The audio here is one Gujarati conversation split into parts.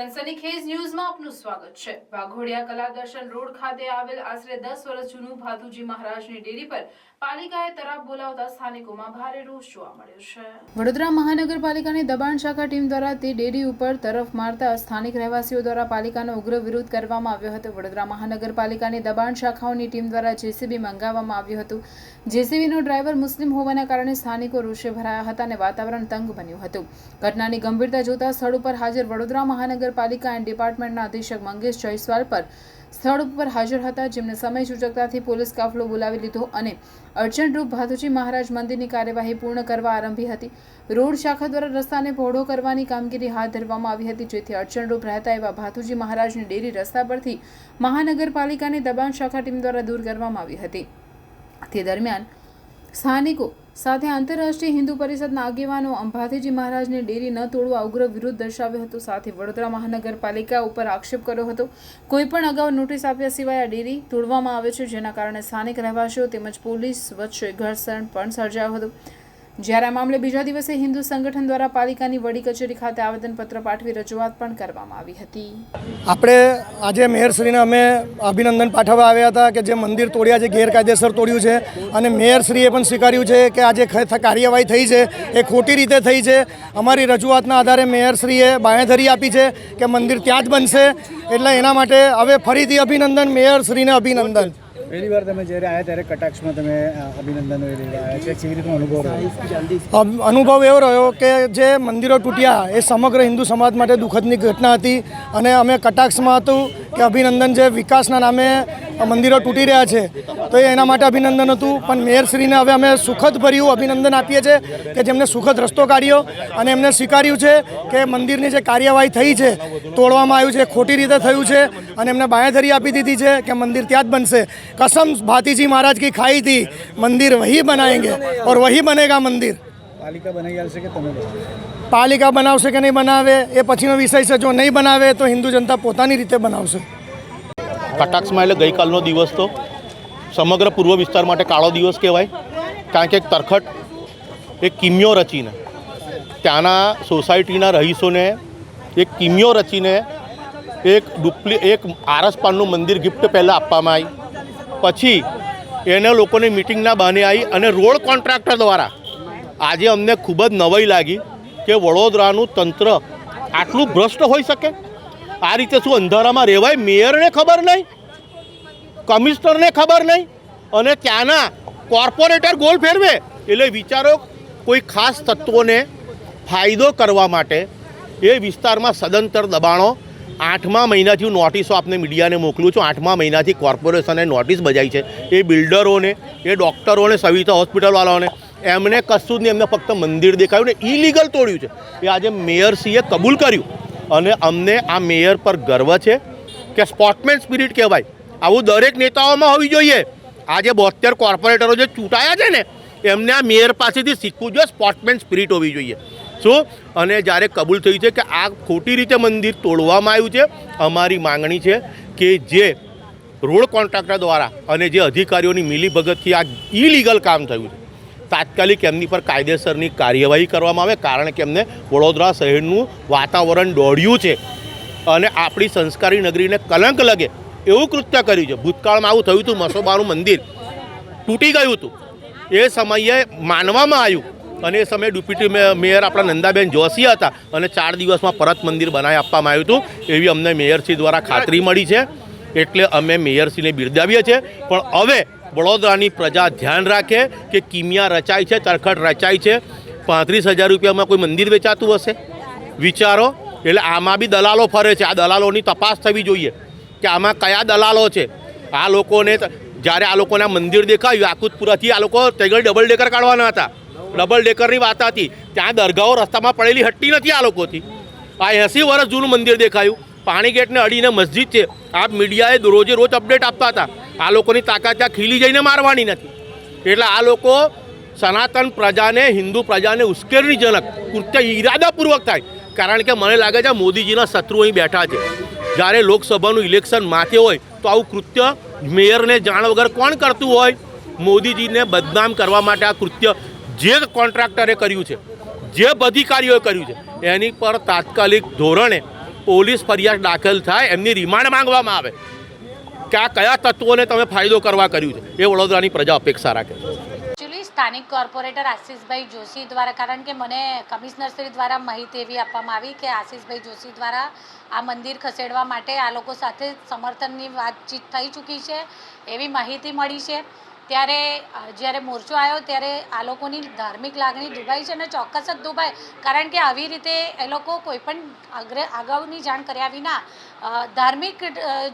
સનસનીખેજ ન્યૂઝમાં આપનું સ્વાગત છે. વાઘોડિયા કલા દર્શન રોડ ખાતે આવેલ આશરે દસ વર્ષ જૂનું ભાતુજી મહારાજની ડેરી પર પાલિકાએ તરાપ બોલાવતા સ્થાનિકોમાં ભારે રોષ જોવા મળ્યો છે. વડોદરા મહાનગરપાલિકાની દબાણ શાખા ટીમ દ્વારા તે ડેરી ઉપર તરફ મારતા સ્થાનિક રહેવાસીઓ દ્વારા પાલિકાનો ઉગ્ર વિરોધ કરવામાં આવ્યો હતો. વડોદરા મહાનગરપાલિકાની દબાણ શાખાઓની ટીમ દ્વારા જેસીબી મંગાવવામાં આવ્યું હતું. જેસીબીનો ડ્રાઈવર મુસ્લિમ હોવાના કારણે સ્થાનિકો રોષે ભરાયા હતા અને વાતાવરણ તંગ બન્યું હતું. ઘટનાની ગંભીરતા જોતા સ્થળ ઉપર હાજર વડોદરા મહાનગરપાલિકા એન્ડ ડિપાર્ટમેન્ટના અધિક્ષક મંગેશ જયસ્વાલ પર સ્થળ ઉપર હાજર હતા, જેમને સમય સૂચકતાથી પોલીસ કાફલો બોલાવી લીધો અને અડચણરૂપ ભાતુજી મહારાજ મંદિરની કાર્યવાહી પૂર્ણ કરવા આરંભી હતી. રોડ શાખા દ્વારા રસ્તાને પહોળો કરવાની કામગીરી હાથ ધરવામાં આવી હતી, જેથી અડચણરૂપ રહેતા એવા ભાતુજી મહારાજની ડેરી રસ્તા પરથી મહાનગરપાલિકાની દબાણ શાખા ટીમ દ્વારા દૂર કરવામાં આવી હતી. તે દરમિયાન સ્થાનિકો સાથે આંતરરાષ્ટ્રીય હિન્દુ પરિષદના આગેવાનો અંબાતીજી મહારાજને ડેરી ન તોડવા ઉગ્ર વિરોધ દર્શાવ્યો હતો. સાથે વડોદરા મહાનગરપાલિકા ઉપર આક્ષેપ કર્યો હતો. કોઈ પણ અગાઉ નોટિસ આપ્યા સિવાય આ ડેરી તોડવામાં આવે છે, જેના કારણે સ્થાનિક રહેવાસીઓ તેમજ પોલીસ વચ્ચે ઘર્ષણ પણ સર્જાયો હતો. જ્યારે આ મામલે બીજા દિવસે હિન્દુ સંગઠન દ્વારા પાલિકાની વડી કચેરી ખાતે આવેદનપત્ર પાઠવી રજૂઆત પણ કરવામાં આવી હતી. આપણે આજે મેયરશ્રીને અમે અભિનંદન પાઠવવા આવ્યા હતા કે જે મંદિર તોડ્યા છે, ગેરકાયદેસર તોડ્યું છે અને મેયરશ્રીએ પણ સ્વીકાર્યું છે કે આજે કાર્યવાહી થઈ છે એ ખોટી રીતે થઈ છે. અમારી રજૂઆતના આધારે મેયરશ્રીએ બાંહેધરી આપી છે કે મંદિર ત્યાં જ બનશે. એટલે એના માટે હવે ફરીથી અભિનંદન, મેયરશ્રીને અભિનંદન. પહેલી વાર તમે જ્યારે આવ્યા ત્યારે કટાક્ષમાં તમે અભિનંદન અનુભવ એવો રહ્યો કે જે મંદિરો તૂટ્યા, એ સમગ્ર હિન્દુ સમાજ માટે દુઃખદની ઘટના હતી. અને અમે કટાક્ષમાં હતું કે અભિનંદન જે વિકાસના નામે મંદિરો તૂટી રહ્યા છે. તો એ એના માટે અભિનંદન હતું. પણ મેયરશ્રીને હવે અમે સુખદ ભર્યું અભિનંદન આપીએ છીએ કે જેમને સુખદ રસ્તો કાઢ્યો અને એમને સ્વીકાર્યું છે કે મંદિરની જે કાર્યવાહી થઈ છે તોડવામાં આવ્યું છે ખોટી રીતે થયું છે અને એમને બાંયધરી આપી દીધી છે કે મંદિર ત્યાં જ બનશે. કસમ ભાતીજી મહારાજ કી ખાઈ હતી. મંદિર વહી બનાવેંગે ઓર વહી બનેગા મંદિર. પાલિકા બનાવી આવશે કે તમે પાલિકા બનાવશે કે નહીં બનાવે એ પછીનો વિષય છે. જો નહીં બનાવે તો હિન્દુ જનતા પોતાની રીતે બનાવશે. કટાક્ષમાં એટલે ગઈકાલનો દિવસ તો સમગ્ર પૂર્વ વિસ્તાર માટે કાળો દિવસ કહેવાય. કારણ કે એક તરખટ, એક કિમિયો રચીને, ત્યાંના સોસાયટીના રહીશોને એક કિમિયો રચીને એક ડુપ્લી, એક આરસપાનનું મંદિર ગિફ્ટ પહેલાં આપવામાં આવી. પછી એને લોકોને મિટિંગના બહાને આવી અને રોડ કોન્ટ્રાક્ટર દ્વારા આજે અમને ખૂબ જ નવાઈ લાગી કે વડોદરાનું તંત્ર આટલું ભ્રષ્ટ હોઈ શકે? આ રીતે શું અંધારામાં રહેવાય? મેયરને ખબર નહીં, કમિશનરને ખબર નહીં, અને ત્યાંના કોર્પોરેટર ગોલ ફેરવે. એટલે વિચારો, કોઈ ખાસ તત્વોને ફાયદો કરવા માટે એ વિસ્તારમાં સદંતર દબાણો. આઠમા મહિનાથી હું નોટિસો આપને મીડિયાને મોકલું છું. આઠમા મહિનાથી કોર્પોરેશને નોટિસ બજાવી છે. એ બિલ્ડરોને, એ ડૉક્ટરોને, સવિતા હોસ્પિટલવાળાઓને, એમને કશું જ નહીં. એમને ફક્ત મંદિર દેખાયું ને ઇલીગલ તોડ્યું છે. એ આજે મેયરસીએ કબૂલ કર્યું. અને અમને આ મેયર પર ગર્વ છે કે સ્પોર્ટમેન સ્પિરિટ કહેવાય. આવું દરેક નેતાઓમાં હોવી જોઈએ. આજે બોતેર કોર્પોરેટરો જે ચૂંટાયા છે ને, એમને આ મેયર પાસેથી શીખવું જોઈએ સ્પોર્ટમેન સ્પિરિટ હોવી જોઈએ. શું? અને જ્યારે કબૂલ થયું છે કે આ ખોટી રીતે મંદિર તોડવામાં આવ્યું છે, અમારી માંગણી છે કે જે રોડ કોન્ટ્રાક્ટર દ્વારા અને જે અધિકારીઓની મિલીભગતથી આ ઇલીગલ કામ થયું છે તાત્કાલિક એમની પર કાયદેસરની કાર્યવાહી કરવામાં આવે, કારણ કે એમને વડોદરા શહેરનું વાતાવરણ દોડ્યું છે. અને આપણી સંસ્કારી નગરીને કલંક લગે એવું કૃત્ય કર્યું છે. ભૂતકાળમાં આવું થયું હતું, મસોબાનું મંદિર તૂટી ગયું હતું. એ સમયે માનવામાં આવ્યું. અને એ સમયે ડેપ્યુટી મેયર આપણા નંદાબેન જોશી હતા. અને ચાર દિવસમાં પરત મંદિર બનાવી આપવામાં આવ્યું હતું. એવી અમને મેયરશ્રી દ્વારા ખાતરી મળી છે. એટલે અમે મેયરશ્રીને બિરદાવીએ છીએ. પણ હવે વડોદરાની પ્રજા ધ્યાન રાખે કે કિમિયા રચાય છે તરખટ રચાય છે. પાંત્રીસ હજાર રૂપિયામાં કોઈ મંદિર વેચાતું હશે? વિચારો. એટલે આમાં બી દલાલો ફરે છે. આ દલાલોની તપાસ થવી જોઈએ કે આમાં કયા દલાલો છે. આ લોકોને જ્યારે આ લોકોને મંદિર દેખાયું, આકુતપુરાથી આ લોકો તેગળ ડબલ ડેકર કાઢવાના હતા. ડબલ ડેકરની વાત હતી. ત્યાં દરગાહો રસ્તામાં પડેલી હટ્ટી નથી આ લોકોથી. આ એંસી વર્ષ જૂનું મંદિર દેખાયું. પાણી ગેટને અડીને મસ્જિદ છે. આ મીડિયાએ રોજે રોજ અપડેટ આપતા હતા. આ લોકોની તાકાત ત્યાં ખીલી જઈને મારવાની નથી. એટલે આ લોકો સનાતન પ્રજાને, હિન્દુ પ્રજાને ઉશ્કેરણીજનક, કૃત્ય ઈરાદાપૂર્વક થાય. કારણ કે મને લાગે છે મોદીજીના શત્રુ અહીં બેઠા છે. જ્યારે લોકસભાનું ઇલેક્શન માથે હોય, તો આવું કૃત્ય મેયરને જાણ વગર કોણ કરતું હોય? મોદીજીને બદનામ કરવા માટે આ કૃત્ય જે કોન્ટ્રાક્ટરે કર્યું છે, જે અધિકારીઓએ કર્યું છે, એની પર તાત્કાલિક ધોરણે પોલીસ ફરિયાદ દાખલ થાય, એમની રિમાન્ડ માંગવામાં આવે. કે આ કયા તત્વોને તમે ફાયદો કરવા કર્યું છે? એ વડોદરાની પ્રજા અપેક્ષા રાખે છે. સ્થાનિક કોર્પોરેટર આશીષભાઈ જોશી દ્વારા, કારણ કે મને કમિશનરશ્રી દ્વારા માહિતી એવી આપવામાં આવી કે આશીષભાઈ જોશી દ્વારા આ મંદિર ખસેડવા માટે આ લોકો સાથે સમર્થનની વાતચીત થઈ ચૂકી છે, એવી માહિતી મળી છે. ત્યારે જ્યારે મોરચો આવ્યો ત્યારે આ લોકોની ધાર્મિક લાગણી દુભાઈ છે અને ચોક્કસ જ દુભાય કારણ કે આવી રીતે એ લોકો કોઈ પણ અગાઉની જાણ કર્યા વિના ધાર્મિક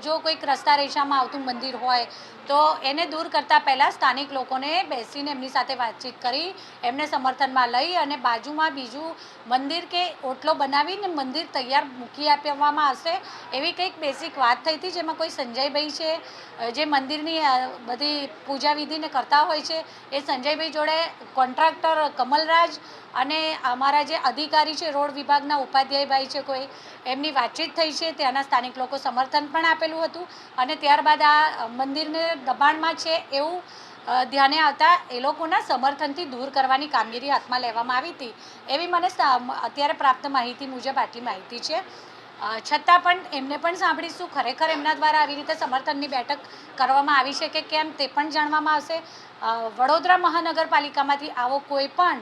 જો કોઈક રસ્તા રેશામાં આવતું મંદિર હોય, તો એને દૂર કરતાં પહેલાં સ્થાનિક લોકોને બેસીને એમની સાથે વાતચીત કરી, એમને સમર્થનમાં લઈ અને બાજુમાં બીજું મંદિર કે ઓટલો બનાવીને મંદિર તૈયાર મૂકી આપવામાં આવશે, એવી કંઈક બેસિક વાત થઈ હતી, જેમાં કોઈ સંજયભાઈ છે જે મંદિરની બધી પૂજા વિધિને કરતા હોય છે એ સંજયભાઈ જોડે કોન્ટ્રાક્ટર કમલરાજ અને અમારા જે અધિકારી છે, રોડ વિભાગના ઉપાધ્યાયભાઈ છે કોઈ, એમની વાતચીત થઈ છે. ત્યાંના સ્થાનિક લોકો સમર્થન પણ આપેલું હતું અને ત્યારબાદ આ મંદિરને દબાણમાં છે એવું ધ્યાને આવતા એ લોકોના સમર્થનથી દૂર કરવાની કામગીરી હાથમાં લેવામાં આવી હતી. એવી મને અત્યારે પ્રાપ્ત માહિતી મુજબ આટલી માહિતી છે. છતાં પણ એમને પણ સાંભળીશું. ખરેખર એમના દ્વારા આવી રીતે સમર્થનની બેઠક કરવામાં આવી છે કે કેમ તે પણ જાણવામાં આવશે. વડોદરા મહાનગરપાલિકામાંથી આવો કોઈ પણ